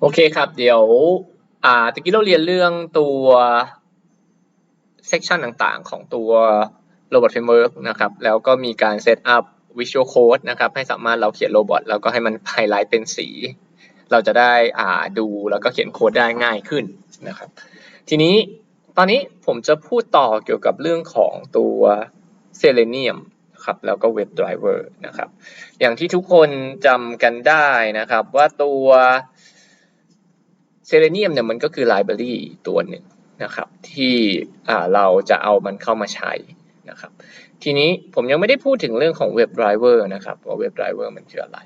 โอเคครับ เดี๋ยว อ่าตะกี้เราเรียนเรื่องตัว section ต่างๆ ของตัว robot framework นะครับ แล้วก็มีการ set up visual code นะครับ ให้สามารถเราเขียนโรบอทแล้วก็ให้มันไฮไลท์เป็นสี เราจะได้อ่าดูแล้วก็เขียนโค้ดได้ง่ายขึ้นนะครับ ทีนี้ตอนนี้ผมจะพูดต่อเกี่ยวกับเรื่องของตัว Selenium ครับแล้วก็ Web Driver นะครับ อย่างที่ทุกคนจำกันได้นะครับว่าตัว Selenium เนี่ยมันก็คือ library ตัวหนึ่งนะครับที่เราจะเอามันเข้ามาใช้นะครับทีนี้ผมยังไม่ได้พูดถึงเรื่องของ Web Driver นะครับว่า Web Driver มันคืออะไร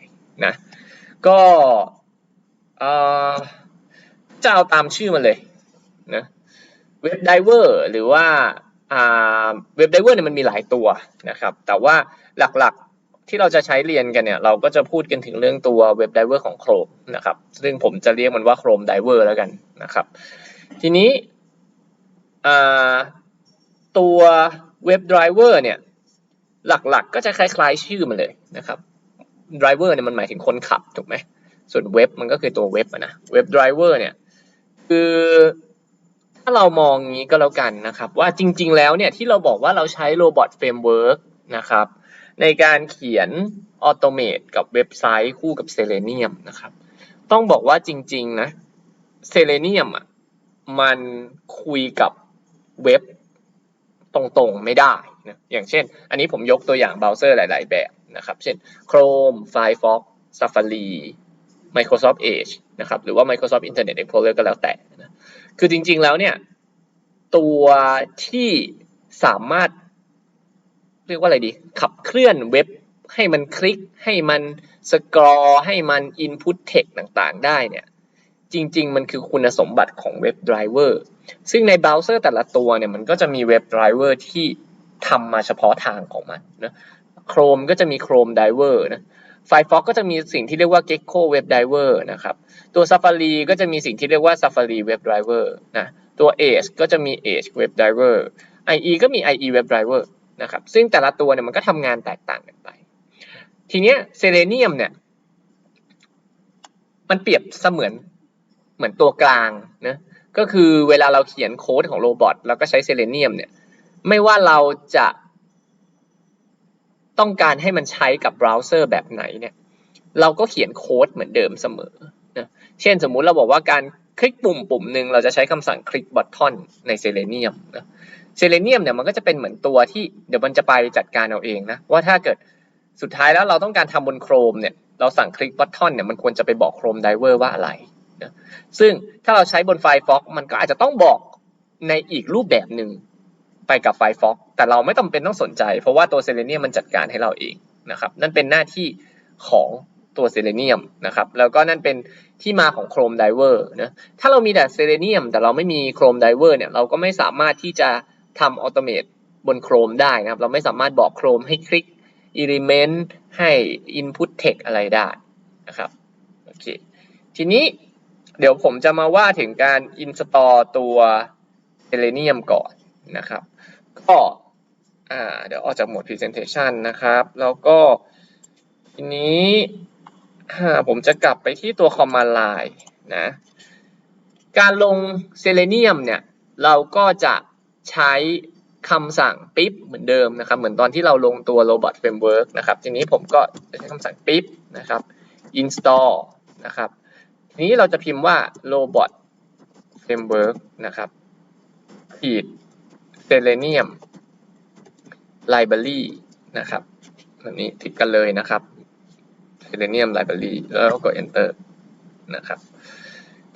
นะก็จะเอาตามชื่อมันเลยนะเว็บไดเวอร์หรือว่าเว็บไดเวอร์เนี่ยมันมีหลายตัวนะครับแต่ว่าหลักๆ ที่เราจะใช้เรียนกันเนี่ย เราก็จะพูดกันถึงเรื่องตัวเว็บไดเวอร์ของ Chrome นะครับ ซึ่งผมจะเรียกมันว่า Chrome Diver แล้วกันนะครับ ทีนี้ตัวเว็บไดเวอร์เนี่ย หลักๆก็จะคล้ายๆชื่อมันเลยนะครับไดรเวอร์เนี่ยมันหมายถึงคนขับถูกไหมส่วนเว็บมันก็คือตัวเว็บนะเว็บไดรเวอร์เนี่ย คือถ้าเรามองงี้ก็แล้วกันนะครับ ว่าจริง ๆ แล้วเนี่ยที่เราบอกว่าเราใช้โรบอทเฟรมเวิร์กนะครับ ในการเขียนออโตเมตกับเว็บไซต์คู่กับเซเลเนียมนะครับ ต้องบอกว่าจริง ๆ นะเซเลเนียมอะมันคุยกับเว็บตรงๆไม่ได้นะอย่างเช่น อันนี้ผมยกตัวอย่างเบราว์เซอร์หลายๆ แบบนะครับ เช่น Chrome Firefox Safari Microsoft Edge นะครับ หรือว่า Microsoft Internet Explorer ก็แล้วแต่นะคือจริงๆแล้วเนี่ย ตัวที่สามารถ เรียกว่าอะไรดี ขับเคลื่อนเว็บให้มันคลิกให้มันสกรอให้มัน input text ต่างๆ ได้เนี่ยจริง ๆ มันคือคุณสมบัติของเว็บไดรเวอร์ซึ่งในเบราว์เซอร์แต่ละตัวเนี่ยมันก็จะมีเว็บไดรเวอร์ที่ทำมาเฉพาะทางของมันนะ Chrome ก็จะมี Chrome Diver นะ Firefox ก็จะมีสิ่งที่เรียกว่า Gecko Web Driver นะครับ ตัว Safari ก็จะมีสิ่งที่เรียกว่า Safari Web Driver นะ ตัว Edge ก็จะมี Edge Web Driver IE ก็มี IE Web Driver นะครับซึ่งแต่ละตัวเนี่ยมันก็ทำงานแตกต่างกันไป ทีเนี้ย Selenium เนี่ยมันเปรียบเสมือนเหมือนตัวกลางนะก็คือเวลาเราเขียนโค้ดของโรบอทแล้วก็ใช้ Selenium เนี่ยไม่ว่าเราจะต้องการให้มันใช้กับเบราว์เซอร์แบบไหนเนี่ยเราก็เขียนโค้ดเหมือนเดิมเสมอนะเช่นสมมุติเราบอกว่าการคลิกปุ่มปุ่มหนึ่งเราจะใช้คำสั่งคลิกบัตทอนในเซเลเนียมนะ เซเลเนียมเนี่ยมันก็จะเป็นเหมือนตัวที่เดี๋ยวมันจะไปจัดการเอาเองนะว่าถ้าเกิดสุดท้ายแล้วเราต้องการทำบนโครมเนี่ยเราสั่งคลิกบัตทอนเนี่ยมันควรจะไปบอกโครมไดเวอร์ว่าอะไรนะซึ่งถ้าเราใช้บนไฟล์ฟ็อกมันก็อาจจะต้องบอกในอีกรูปแบบหนึ่งไปกับไฟล์ฟ็อกแต่เราไม่ต้องเป็นต้องสนใจ เพราะว่าตัวเซเลเนียมมันจัดการให้เราเองนะครับนั่นเป็นหน้าที่ของตัวเซเลเนียมนะครับแล้วก็นั่นเป็นที่มาของ Chrome Diver นะถ้าเรามีแต่เซเลเนียมแต่เราไม่มี Chrome Diver เนี่ยเราก็ไม่สามารถที่จะ ทำออโตเมตบน Chrome ได้นะครับ เราไม่สามารถบอก Chrome ให้คลิก Element ให้ Input Text อะไรได้นะครับโอเคทีนี้เดี๋ยวผมจะมาว่าถึงการ install ตัว Selenium ก่อนนะครับ ก็เดี๋ยวออกจากโหมด Presentation นะครับ แล้วก็ทีนี้ผมจะกลับไปที่ตัว Command Line นะ การลง Selenium เนี่ย เราก็จะ ใช้คำสั่งปิ๊บเหมือนเดิมนะครับ เหมือนตอนที่เราลงตัว Robot Framework นะครับ ทีนี้ผมก็ใช้คำสั่งปิ๊บนะครับ install นะครับ ทีนี้เราจะพิมพ์ว่า Robot Framework นะครับขีด Selenium Library นะครับแบบนี้ทิกกันเลยนะครับ Selenium Library แล้วก็ Enter นะครับ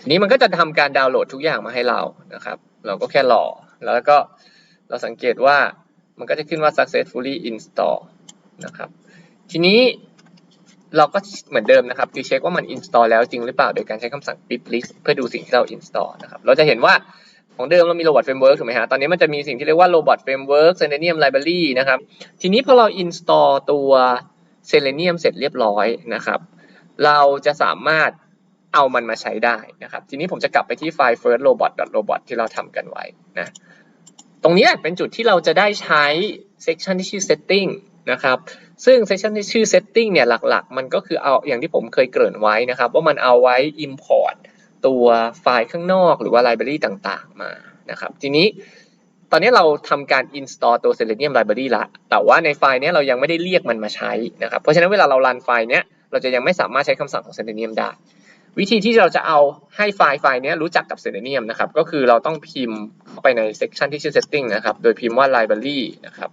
ทีนี้มันก็จะทำการดาวน์โหลดทุกอย่างมาให้เรานะครับ เราก็แค่รอ แล้วก็เราสังเกตว่ามันก็จะขึ้นว่า successfully install นะครับ ทีนี้เราก็เหมือนเดิมนะครับคือเช็คว่ามัน install แล้วจริงหรือเปล่า โดยการใช้คำสั่ง pip list เพื่อดูสิ่งที่เรา install นะครับ เราจะเห็นว่าของเดิมเรามี Robot Framework ถูกไหมฮะ ตอนนี้มันจะมีสิ่งที่เรียกว่า Robot Framework Selenium Library นะครับ ทีนี้พอเรา install ตัว Selenium เสร็จเรียบร้อยนะครับ เราจะสามารถเอามันมาใช้ได้นะครับ ทีนี้ผมจะกลับไปที่ไฟล์ first robot robot ที่เราทำกันไว้นะ ตรงนี้เป็นจุดที่เราจะได้ใช้ section ที่ชื่อ setting นะครับ ซึ่ง section ที่ชื่อ setting เนี่ยหลักๆ มันก็คือเอาอย่างที่ผมเคยเกริ่นไว้นะครับ ว่ามันเอาไว้ import ตัวไฟล์ข้างนอกหรือว่าไลบรารีต่างๆ มานะครับ ทีนี้ตอนนี้เราทำการ install ตัว Selenium library ละ แต่ว่าในไฟล์นี้เรายังไม่ได้เรียกมันมาใช้นะครับ เพราะฉะนั้นเวลาเรารันไฟล์นี้เราจะยังไม่สามารถใช้คำสั่งของ Selenium ได้ วิธีที่เราจะเอาให้ไฟล์ไฟล์นี้รู้จักกับ Selenium นะครับ ก็คือเราต้องพิมพ์เข้าไปใน section ที่ชื่อ setting นะครับ โดยพิมพ์ว่า library นะครับ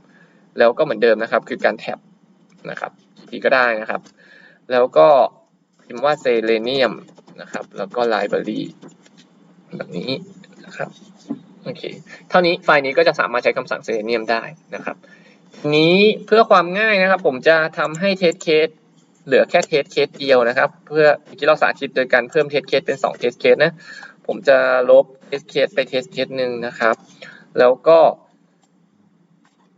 แล้วก็เหมือนเดิมนะครับ คือการแท็บนะครับทีก็ได้นะครับ แล้วก็พิมพ์ว่า Selenium นะครับ แล้วก็ library แบบนี้นะครับ โอเค เท่านี้ไฟล์นี้ก็จะสามารถใช้คำสั่ง Selenium ได้นะครับ นี้เพื่อความง่ายนะครับ ผมจะทำให้ test case หลือแค่ test case เดียวนะครับ เพื่อเมื่อกี้เราสาธิตโดยการเพิ่ม test case เป็น2 test case นะ ผมจะลบ test case ไป test case หนึ่งนะครับ แล้วก็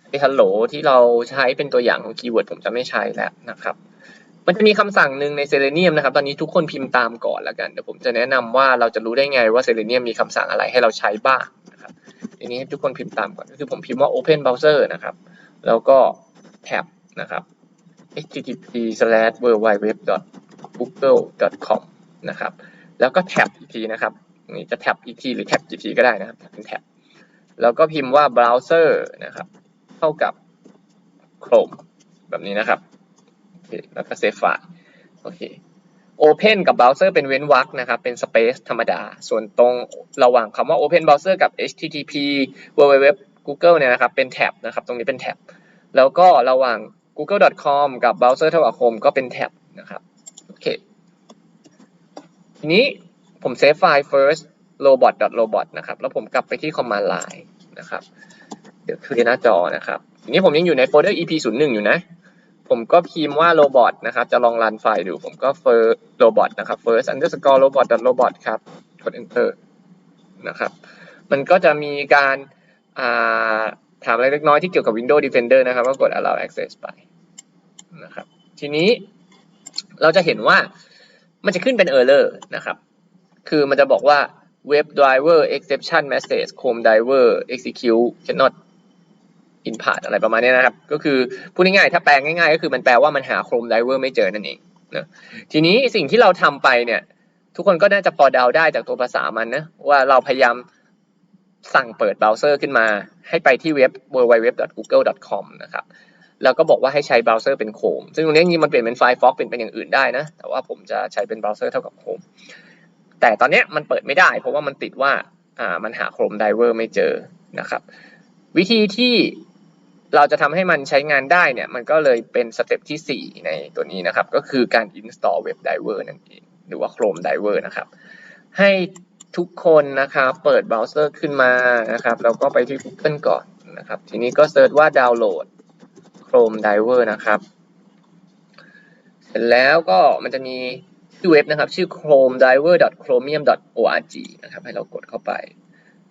ไอ้ hello ที่เราใช้เป็นตัวอย่างของคีย์เวิร์ดผมจะไม่ใช้แล้วนะครับ มันจะมีคำสั่งหนึ่งใน Selenium นะครับ ตอนนี้ทุกคนพิมพ์ตามก่อนแล้วกัน เดี๋ยวผมจะแนะนำว่าเราจะรู้ได้ไงว่า Selenium มีคำสั่งอะไรให้เราใช้บ้างนะครับทีนี้ให้ทุกคนพิมพ์ตามก่อน ก็คือผมพิมพ์ว่า open browser นะครับ แล้วก็ tab นะครับ http w w w google com นะครับ แล้วก็ tab อีกทีนะครับ นี่จะ tab อีกทีหรือ tab กี่ทีก็ได้นะครับเป็น tab แล้วก็พิมพ์ว่า browser นะครับ เท่ากับ chrome แบบนี้นะครับ โอเค แล้วก็ save file โอเค Open กับ Browser เป็นเว้นวรรคนะครับ เป็น Space ธรรมดา ส่วนตรงระหว่างคำว่า Open Browser กับ HTTP www Google เนี่ยนะครับ เป็นแท็บนะครับ ตรงนี้เป็นแท็บ แล้วก็ระหว่าง google.com กับ browser เท่ากับ chrome ก็เป็นแท็บนะครับโอเคทีนี้ผมเซฟไฟล์ first robot robot นะครับ แล้วผมกลับไปที่ command line นะครับ เดี๋ยวคลียร์หน้าจอนะครับทีนี้ผมยังอยู่ในโฟลเดอร์ ep01 อยู่นะ ผมก็พิมพ์ว่า robot นะครับ จะลองรันไฟล์ดู ผมก็ first robot นะครับ first underscore robot robot ครับ กด enter นะครับ มันก็จะมีการอ่า ถามอะไรเล็กน้อยที่เกี่ยวกับ Windows Defender นะครับ ก็กด allow access ไปนะครับ ทีนี้เราจะเห็นว่ามันจะขึ้นเป็น error นะครับ คือมันจะบอกว่า web driver exception message chrome driver execute cannot in part อะไรประมาณนี้นะครับ ก็คือพูดง่ายๆ ถ้าแปลงง่ายๆ ก็คือมันแปลว่ามันหา chrome driver ไม่เจอนั่นเองนะทีนี้สิ่งที่เราทำไปเนี่ย ทุกคนก็น่าจะพอเดาได้จากตัวภาษามันนะว่าเราพยายาม สั่งเปิดเบราว์เซอร์ขึ้นมา ให้ไปที่เว็บ www.google.com นะครับแล้วก็บอกว่าให้ใช้เบราว์เซอร์เป็นโคมซึ่งตรงนี้จริงมันเปลี่ยนเป็น Firefox เป็นเป็นอย่างอื่นได้นะ แต่ว่าผมจะใช้เป็นเบราว์เซอร์เท่ากับโคมแต่ตอนนี้มันเปิดไม่ได้ เพราะว่ามันติดว่าอ่ามันหา Chrome Diver ไม่เจอนะครับ วิธีที่เราจะทำให้มันใช้งานได้เนี่ย มันก็เลยเป็นสเต็ปที่ 4 ในตัวนี้นะครับ ก็คือการ install Web Diver นั่นเองหรือว่า Chrome Diver นะครับ ให้ ทุกคนนะครับ เปิดเบราว์เซอร์ขึ้นมานะครับแล้วก็ไปที่ Google ก่อนนะครับ ทีนี้ก็เซิร์ชว่าดาวน์โหลด Chrome Diver นะครับ เสร็จแล้วก็มันจะมีชื่อเว็บนะครับ ชื่อ chromediver.chromium.org นะครับ ให้เรากดเข้าไป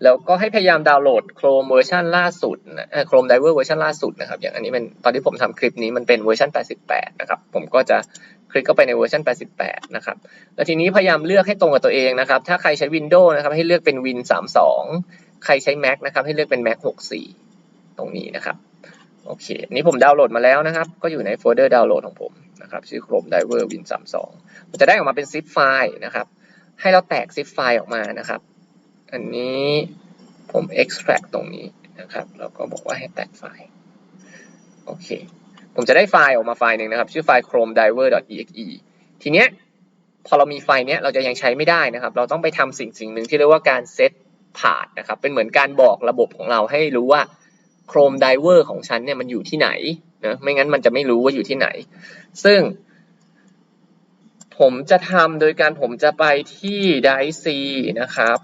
แล้วก็ให้พยายามดาวน์โหลด Chrome เวอร์ชันล่าสุดนะ Chrome Diver เวอร์ชันล่าสุดนะครับ อย่างอันนี้เป็นตอนที่ผมทำคลิปนี้มันเป็นเวอร์ชัน 88 นะครับ ผมก็จะคลิกเข้าไปในเวอร์ชัน 88 นะครับ แล้วทีนี้พยายามเลือกให้ตรงกับตัวเองนะครับ ถ้าใครใช้ Windows นะครับ ให้เลือกเป็น Win 32 ใครใช้ Mac นะครับ ให้เลือกเป็น Mac 64 ตรงนี้นะครับ โอเคนนี้ผมดาวน์โหลดมาแล้วนะครับ ก็อยู่ในโฟลเดอร์ดาวน์โหลดของผมนะครับ ชื่อ Chrome Diver Win 32มันจะได้ออกมาเป็น zip ไฟล์นะครับ ให้เราแตก zip ไฟล์ออกมานะครับ อันนี้ผม extract ตรงนี้นะครับแล้วก็บอกว่าให้แตกไฟล์โอเค ผมจะได้ไฟล์ออกมาไฟล์หนึ่งนะครับ ชื่อไฟล์ chromediver.exe ทีเนี้ยพอเรามีไฟล์เนี้ยเราจะยังใช้ไม่ได้นะครับ เราต้องไปทำสิ่งสิ่งหนึ่งที่เรียกว่าการ set path นะครับ เป็นเหมือนการบอกระบบของเราให้รู้ว่า Chrome Diver ของฉันเนี่ยมันอยู่ที่ไหนนะไม่งั้นมันจะไม่รู้ว่าอยู่ที่ไหน ซึ่ง ผมจะทำโดยการผมจะไปที่ Dice นะครับ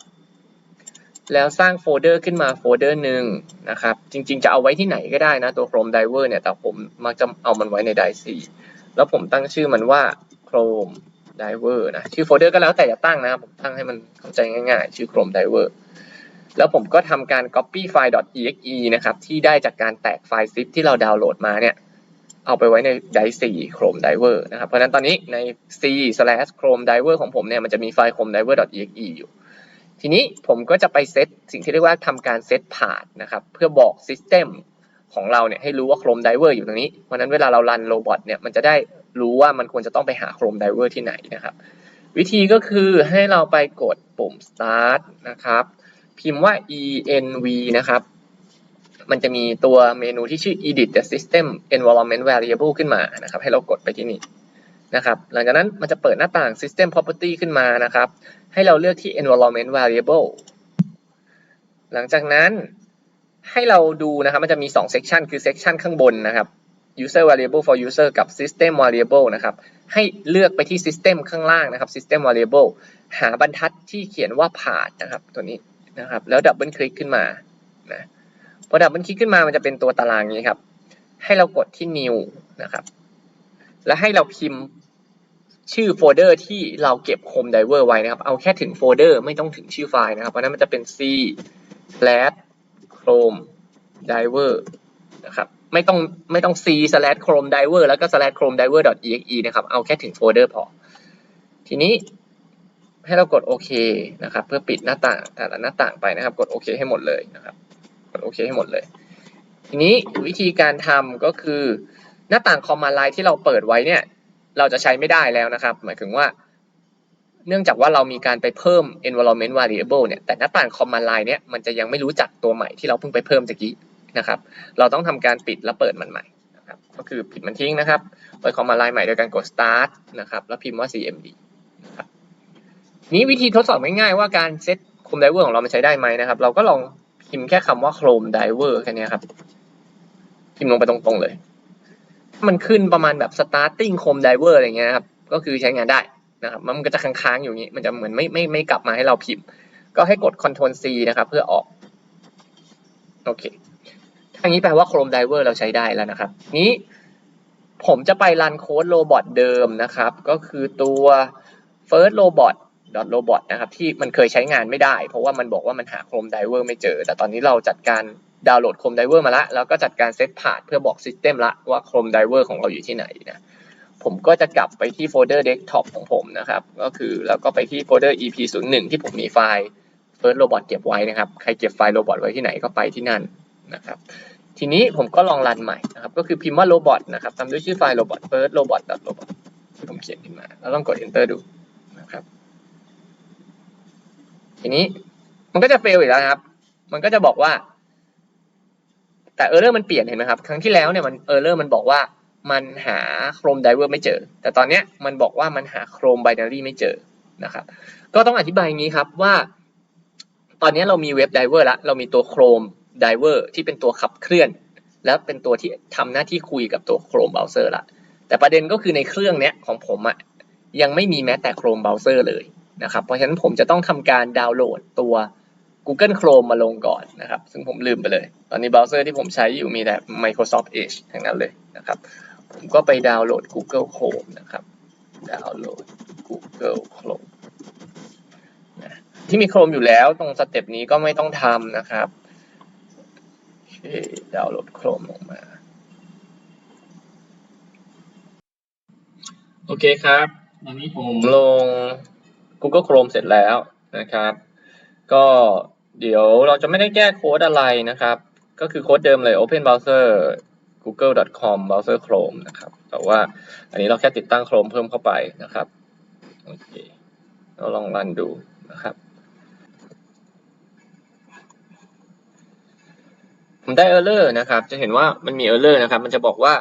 แล้วสร้างโฟลเดอร์ขึ้นมาโฟลเดอร์หนึ่งนะครับ จริงๆ จะเอาไว้ที่ไหนก็ได้นะตัว Chrome Diver เนี่ย แต่ผมมักจะเอามันไว้ใน Dice แล้วผมตั้งชื่อมันว่า Chrome Diver นะ ชื่อโฟลเดอร์ก็แล้วแต่จะตั้งนะครับผมตั้งให้มันเข้าใจง่ายๆ ชื่อ Chrome Diver แล้วผมก็ทำการ copy ไฟล์ .exe นะครับ ที่ได้จากการแตกไฟล์ zip ที่เราดาวน์โหลดมาเนี่ย เอาไปไว้ใน Dice Chrome Diver นะครับ เพราะนั้นตอนนี้ใน c slash chrome diver ของผมเนี่ย มันจะมีไฟล์ chrome diver exe อยู่ ทีนี้ผมก็จะไปเซตสิ่งที่เรียกว่าทำการเซตพาธนะครับเพื่อบอก System ของเราเนี่ยให้รู้ว่า Chrome Diver อยู่ตรงนี้เพราะนั้นเวลาเรารันโรบอทเนี่ยมันจะได้รู้ว่ามันควรจะต้องไปหา Chrome Diver ที่ไหนนะครับ วิธีก็คือให้เราไปกดปุ่ม start นะครับ พิมพ์ว่า env นะครับ มันจะมีตัวเมนูที่ชื่อ edit the system environment variable ขึ้นมานะครับ ให้เรากดไปที่นี่ นะครับ หลังจากนั้นมันจะเปิดหน้าต่าง system property ขึ้นมานะครับ ให้เราเลือกที่ environment variable หลังจากนั้นให้เราดูนะครับมันจะมี 2 section คือ section ข้างบนนะครับ user variable for user กับ system variable นะครับ ให้เลือกไปที่ system ข้างล่างนะครับ system variable หาบรรทัดที่เขียนว่า path นะครับตัวนี้นะครับ แล้วดับเบิลคลิกขึ้นมานะพอดับเบิลคลิกขึ้นมามันจะเป็นตัวตารางนี้ครับ ให้เรากดที่ new นะครับ แล้วให้เราพิมพ์ ชื่อโฟลเดอร์ที่เราเก็บ Chrome Diver ไว้นะครับ เอาแค่ถึงโฟลเดอร์ไม่ต้องถึงชื่อไฟล์นะครับเพราะนั้นมันจะเป็น c slash chrome diver นะครับไม่ต้องไม่ต้อง c slash chrome diver แล้วก็ slash chrome diver exe นะครับ เอาแค่ถึงโฟลเดอร์พอ ทีนี้ให้เรากดโอเคนะครับ เพื่อปิดหน้าต่างแต่ละหน้าต่างไปนะครับ กดโอเคให้หมดเลยนะครับ กดโอเคให้หมดเลย ทีนี้วิธีการทำก็คือหน้าต่าง command line ที่เราเปิดไว้เนี่ย เราจะใช้ไม่ได้แล้วนะครับ หมายถึงว่า เนื่องจากว่าเรามีการไปเพิ่ม environment variable เนี่ย แต่หน้าต่าง command line เนี่ย มันจะยังไม่รู้จักตัวใหม่ที่เราเพิ่งไปเพิ่มตะกี้นะครับ เราต้องทำการปิดแล้วเปิดมันใหม่นะครับ ก็คือปิดมันทิ้งนะครับ เปิด command line ใหม่โดยการกด start นะครับ แล้วพิมพ์ว่า cmd นะครับ นี้วิธีทดสอบง่ายๆว่าการเซต Chrome Diver ของเรามันใช้ได้ไหมนะครับ เราก็ลองพิมพ์แค่คำว่า Chrome Diver แค่นี้ครับ พิมพ์ลงไปตรงๆเลย มันขึ้นประมาณแบบ starting Chrome Diver อะไรเงี้ยครับ ก็คือใช้งานได้นะครับมันก็จะค้างๆอยู่อย่างนี้ มันจะเหมือนไม่ไม่ไม่กลับมาให้เราพิมพ์ ก็ให้กด Ctrl C นะครับ เพื่อออก โอเคทางนี้แปลว่า Chrome Diver เราใช้ได้แล้วนะครับ นี้ผมจะไปรันโค้ดโรบอทเดิมนะครับ ก็คือตัว first robot robot นะครับ ที่มันเคยใช้งานไม่ได้ เพราะว่ามันบอกว่ามันหา Chrome Diver ไม่เจอ แต่ตอนนี้เราจัดการ ดาวน์โหลด Chrome Driver มาละ แล้วก็จัดการเซตพาธเพื่อบอก System ละว่า Chrome Driver ของเราอยู่ที่ไหนนะ ผมก็จะกลับไปที่โฟลเดอร์ Desktop ของผมนะครับ ก็คือแล้วก็ไปที่โฟลเดอร์ EP01 ที่ผมมีไฟล์ First Robot เก็บไว้นะครับ ใครเก็บไฟล์ Robot ไว้ที่ไหนก็ไปที่นั่นนะครับ ทีนี้ผมก็ลองรันใหม่นะครับ ก็คือพิมพ์ว่า robot นะครับตามด้วยชื่อไฟล์ robot first robot robot ที่ผมเขียนขึ้นมา แล้วลองกด enter ดูนะครับ ทีนี้มันก็จะ fail อีกแล้วครับ มันก็จะบอกว่า แต่ error มันเปลี่ยนเห็นไหมครับ ครั้งที่แล้วเนี่ยมัน error มันบอกว่ามันหา Chrome Diver ไม่เจอ แต่ตอนเนี้ยมันบอกว่ามันหา Chrome Binary ไม่เจอนะครับ ก็ต้องอธิบายอย่างนี้ครับว่า ตอนนี้เรามีเว็บ Diver แล้วเรามีตัว Chrome Diver ที่เป็นตัวขับเคลื่อน แล้วเป็นตัวที่ทำหน้าที่คุยกับตัว Chrome Browser ละแต่ประเด็นก็คือในเครื่องเนี้ยของผมอะยังไม่มีแม้แต่ Chrome Browser เลยนะครับ เพราะฉะนั้นผมจะต้องทำการดาวน์โหลดตัว Google Chrome มาลงก่อนนะครับ ซึ่งผมลืมไปเลย ตอนนี้เบราว์เซอร์ที่ผมใช้อยู่มีแต่ Microsoft Edge ทั้งนั้นเลยนะครับ ผมก็ไปดาวน์โหลด Google Chrome นะครับ ดาวน์โหลด Google Chrome นะที่มี Chrome อยู่แล้วตรงสเต็ปนี้ก็ไม่ต้องทำนะครับดาวน์โหลด Chrome ลงมา โอเคครับ ตอนนี้ผมลง Google Chrome เสร็จแล้วนะครับ ก็เดี๋ยวเราจะไม่ได้แก้โค้ดอะไรนะครับ ก็คือโค้ดเดิมเลย Open Browser google.com browser Chrome นะครับ แต่ว่าอันนี้เราแค่ติดตั้ง Chrome เพิ่มเข้าไปนะครับ โอเค เราลองรันดูนะครับ ผมได้ error นะครับ จะเห็นว่ามันมี error นะครับ มันจะบอกว่า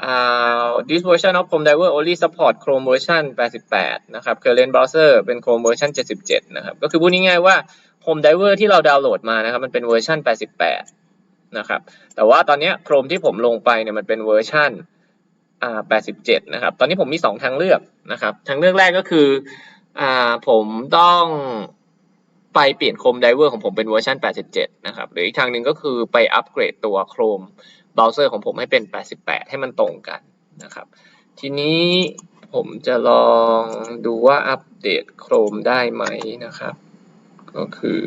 uh, this version of Chrome Diver only support Chrome version 88 นะครับ current browser เป็น Chrome version 77 นะครับ ก็คือพูดง่ายๆว่า Chrome Diver ที่เราดาวน์โหลดมานะครับ มันเป็นเวอร์ชัน88 นะครับ แต่ว่าตอนนี้ Chrome ที่ผมลงไปเนี่ยมันเป็นเวอร์ชันอ่า87 นะครับ ตอนนี้ผมมี 2 ทางเลือกนะครับ ทางเลือกแรกก็คืออ่าผมต้องไปเปลี่ยน Chrome Diver ของผมเป็นเวอร์ชัน87 นะครับ หรืออีกทางหนึ่งก็คือไปอัปเกรดตัว Chrome เบราว์เซอร์ของผมให้เป็น 88 ให้มันตรงกันนะครับ ทีนี้ผมจะลองดูว่าอัปเดต Chrome ได้ไหมนะครับ ก็คือ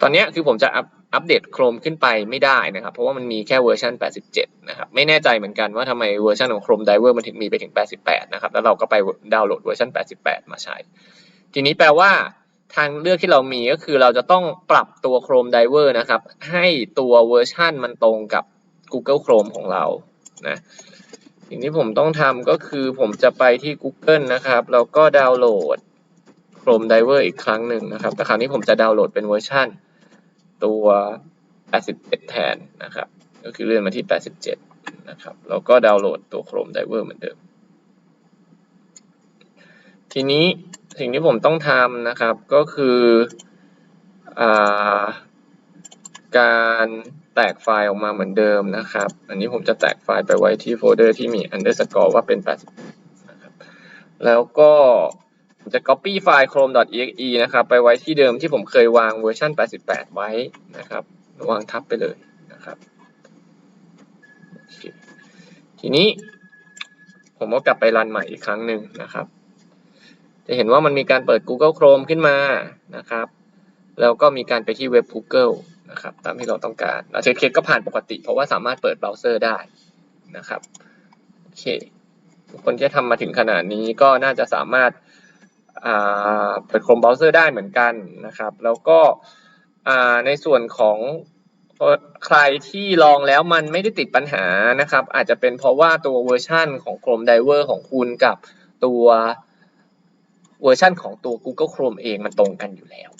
ตอนนี้คือผมจะอัปอัปเดต Chrome ขึ้นไปไม่ได้นะครับ เพราะว่ามันมีแค่เวอร์ชัน 87 นะครับ ไม่แน่ใจเหมือนกันว่าทำไมเวอร์ชันของ Chrome Diver มันถึงมีไปถึง 88 นะครับ แล้วเราก็ไปดาวน์โหลดเวอร์ชัน88 มาใช้ ทีนี้แปลว่า ทางเลือกที่เรามีก็คือเราจะต้องปรับตัว Chrome Diver นะครับ ให้ตัวเวอร์ชันมันตรงกับ Google Chrome ของเรานะสิ่งที่ผมต้องทำก็คือผมจะไปที่ Google นะครับ แล้วก็ดาวน์โหลด Chrome Diver อีกครั้งหนึ่งนะครับ แต่คราวนี้ผมจะดาวน์โหลดเป็นเวอร์ชันตัว 87 แทนนะครับ ก็คือเลื่อนมาที่ 87 นะครับ แล้วก็ดาวน์โหลดตัว Chrome Diver เหมือนเดิม ทีนี้ สิ่งที่ผมต้องทำนะครับก็คืออการแตกไฟล์ออกมาเหมือนเดิมนะครับ อันนี้ผมจะแตกไฟล์ไปไว้ที่โฟลเดอร์ที่มี underscore ว่าเป็น 80นะครับ แล้วก็ผมจะ copy ไฟล์ chrome.exe นะครับ ไปไว้ที่เดิมที่ผมเคยวางเวอร์ชัน88 ไว้นะครับ วางทับไปเลยนะครับ ทีนี้ผมก็กลับไปรันใหม่อีกครั้งหนึ่งนะครับ จะเห็นว่ามันมีการเปิด Google Chrome ขึ้นมานะครับ แล้วก็มีการไปที่เว็บ Google นะครับ ตามที่เราต้องการเราเช็คเคสก็ผ่านปกติ เพราะว่าสามารถเปิดเบราว์เซอร์ได้นะครับโอเคคนที่ทำมาถึงขนาดนี้ก็น่าจะสามารถอ่าเปิด Chrome Browser ได้เหมือนกันนะครับ แล้วก็อ่าในส่วนของใครที่ลองแล้วมันไม่ได้ติดปัญหานะครับ อาจจะเป็นเพราะว่าตัวเวอร์ชั่นของ Chrome Diver ของคุณกับตัว เวอร์ชั่นของตัว Google Chrome เองมันตรงกันอยู่แล้ว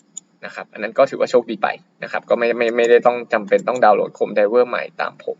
นะครับ อันนั้นก็ถือว่าโชคดีไปนะครับ ก็ไม่ไม่ไม่ได้ต้องจำเป็นต้องดาวน์โหลด Chrome Diver ใหม่ตามผม